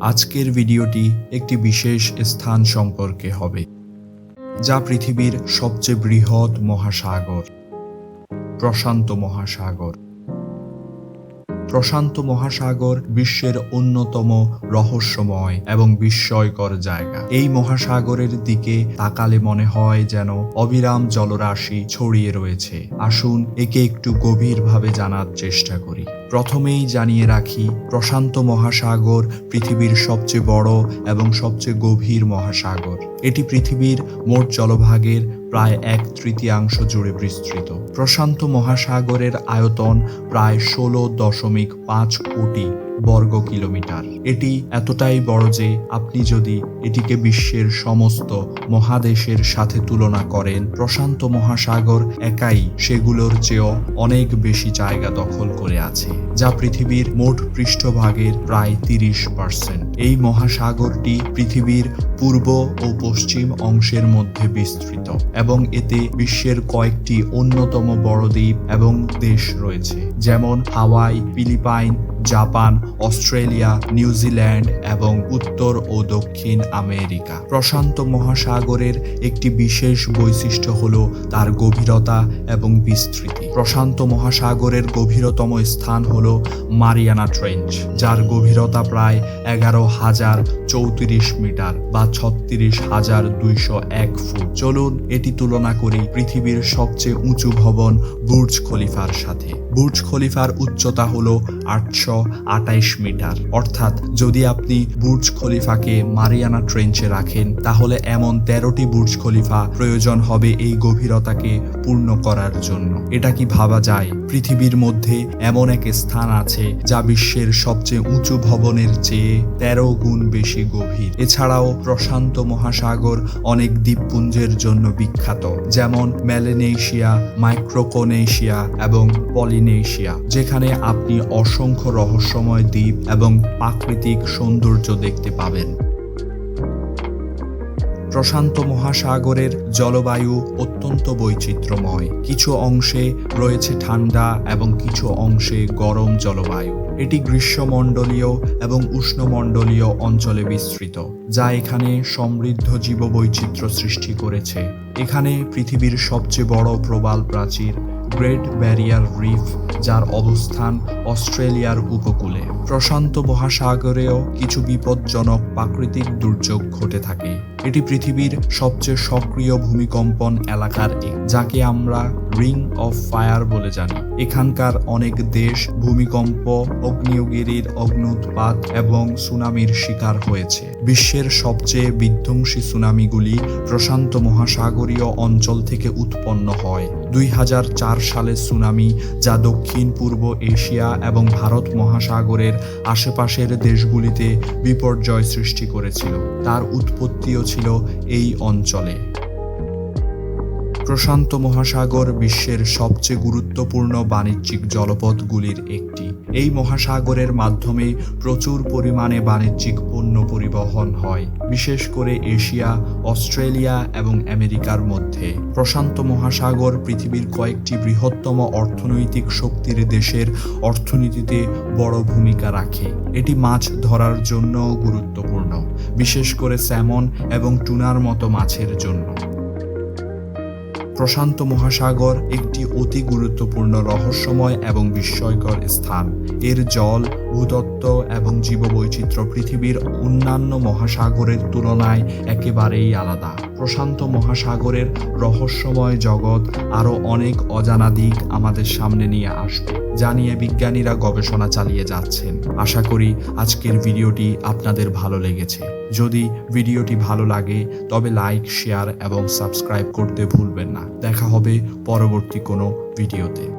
আজকের ভিডিওটি একটি বিশেষ স্থান সম্পর্কে হবে যা পৃথিবীর সবচেয়ে বৃহৎ মহাসাগর প্রশান্ত মহাসাগর। প্রশান্ত মহাসাগর বিশ্বের অন্যতম রহস্যময় এবং বিস্ময়কর জায়গা। এই মহাসাগরের দিকে তাকালে মনে হয় যেন অবিরাম জলরাশি ছড়িয়ে রয়েছে। আসুন একে একটু গভীরভাবে জানার চেষ্টা করি। প্রথমেই জানিয়ে রাখি, প্রশান্ত মহাসাগর পৃথিবীর সবচেয়ে বড় এবং সবচেয়ে গভীর মহাসাগর। এটি পৃথিবীর মোট জলভাগের প্রায় এক তৃতীয়াংশ জুড়ে বিস্তৃত। প্রশান্ত মহাসাগরের আয়তন প্রায় ষোলো দশমিক পাঁচ কোটি বর্গ কিলোমিটার। এটি এতটাই বড় যে আপনি যদি এটিকে বিশ্বের সমস্ত মহাদেশের সাথে তুলনা করেন, প্রশান্ত মহাসাগর একাই সেগুলোর চেয়েও অনেক বেশি জায়গা দখল করে আছে, যা পৃথিবীর মোট পৃষ্ঠভাগের প্রায় তিরিশ পার্সেন্ট। এই মহাসাগরটি পৃথিবীর পূর্ব ও পশ্চিম অংশের মধ্যে বিস্তৃত এবং এতে বিশ্বের কয়েকটি অন্যতম বড় দ্বীপ এবং দেশ রয়েছে, যেমন Hawaii, Philippine, Japan, Australia New Zealand এবং উত্তর ও দক্ষিণ আমেরিকা। প্রশান্ত মহাসাগরের একটি বিশেষ বৈশিষ্ট্য হল তার গভীরতা এবং বিস্তৃতি। প্রশান্ত মহাসাগরের গভীরতম স্থান হল মারিয়ানা ট্রেঞ্চ, যার গভীরতা প্রায় এগারো হাজার চৌত্রিশ মিটার বা ছত্রিশ হাজার দুইশো এক ফুট। চলুন এটি তুলনা করি পৃথিবীর সবচেয়ে উঁচু ভবন বুর্জ খলিফার সাথে। বুর্জ খলিফার উচ্চতা হল আটশো আটাইশ মিটার। অর্থাৎ যদি আপনি বুর্জ খলিফাকে মারিয়ানা ট্রেঞ্চে রাখেন, তাহলে এমন তেরোটি বুর্জ খলিফা প্রয়োজন হবে এই গভীরতাকে পূর্ণ করার জন্য। এটা কি ভাবা যায়? পৃথিবীর মধ্যে এমন এক স্থান আছে যা বিশ্বের সবচেয়ে উঁচু ভবনের চেয়ে তেরো গুণ বেশি গভীর। এছাড়াও প্রশান্ত মহাসাগর অনেক দ্বীপপুঞ্জের জন্য বিখ্যাত, যেমন ম্যালেনেশিয়া মাইক্রোকোনেশিয়া এবং পলিনেশিয়া, যেখানে আপনি অসংখ্য রহস্যময় দ্বীপ এবং প্রাকৃতিক সৌন্দর্য দেখতে পাবেন। প্রশান্ত মহাসাগরের জলবায়ু অত্যন্ত বৈচিত্র্যময়। কিছু অংশে রয়েছে ঠান্ডা এবং কিছু অংশে গরম জলবায়ু। এটি গ্রীষ্মমণ্ডলীয় এবং উষ্ণমণ্ডলীয় অঞ্চলে বিস্তৃত, যা এখানে সমৃদ্ধ জীববৈচিত্র্য সৃষ্টি করেছে। এখানে পৃথিবীর সবচেয়ে বড় প্রবাল প্রাচীর গ্রেট ব্যারিয়ার রিফ, যার অবস্থান অস্ট্রেলিয়ার উপকূলে। প্রশান্ত মহাসাগরেও কিছু বিপজ্জনক প্রাকৃতিক দুর্যোগ ঘটে থাকে। এটি পৃথিবীর সবচেয়ে সক্রিয় ভূমিকম্পন এলাকার যাকে আমরা রিং অফ ফায়ার বলে জানি। এখানকার অনেক দেশ ভূমিকম্প অগ্নিয়গিরির অগ্নুৎপাত এবং সুনামির শিকার হয়েছে। বিশ্বের সবচেয়ে বিধ্বংসী সুনামিগুলি প্রশান্ত মহাসাগরীয় অঞ্চল থেকে উৎপন্ন হয়। দুই সালের সুনামি যা দক্ষিণ, পূর্ব এশিয়া এবং ভারত মহাসাগরের আশেপাশের দেশগুলিতে বিপর্যয় সৃষ্টি করেছিল। তার উৎপত্তিও ছিল এই অঞ্চলে। প্রশান্ত মহাসাগর বিশ্বের সবচেয়ে গুরুত্বপূর্ণ বাণিজ্যিক জলপথগুলির একটি। এই মহাসাগরের মাধ্যমে প্রচুর পরিমাণে বাণিজ্যিক পণ্য পরিবহন হয়, বিশেষ করে এশিয়া, অস্ট্রেলিয়া এবং আমেরিকার মধ্যে। প্রশান্ত মহাসাগর পৃথিবীর কয়েকটি বৃহত্তম অর্থনৈতিক শক্তির দেশের অর্থনীতিতে বড় ভূমিকা রাখে। এটি মাছ ধরার জন্য গুরুত্বপূর্ণ, বিশেষ করে স্যামন এবং টুনার মতো মাছের জন্য। প্রশান্ত মহাসাগর একটি অতি গুরুত্বপূর্ণ রহস্যময় এবং বিস্ময়কর স্থান। এর জল, ভূতত্ত্ব এবং জীববৈচিত্র্য পৃথিবীর অন্যান্য মহাসাগরের তুলনায় একেবারেই আলাদা। প্রশান্ত মহাসাগরের রহস্যময় জগৎ আরও অনেক অজানা দিক আমাদের সামনে নিয়ে আসবে। যা নিয়ে বিজ্ঞানীরা গবেষণা চালিয়ে যাচ্ছেন। আশা করি আজকের ভিডিওটি আপনাদের ভালো লেগেছে। যদি ভিডিওটি ভালো লাগে, তবে লাইক, শেয়ার এবং সাবস্ক্রাইব করতে ভুলবেন না। দেখা হবে পরবর্তী কোনো ভিডিওতে।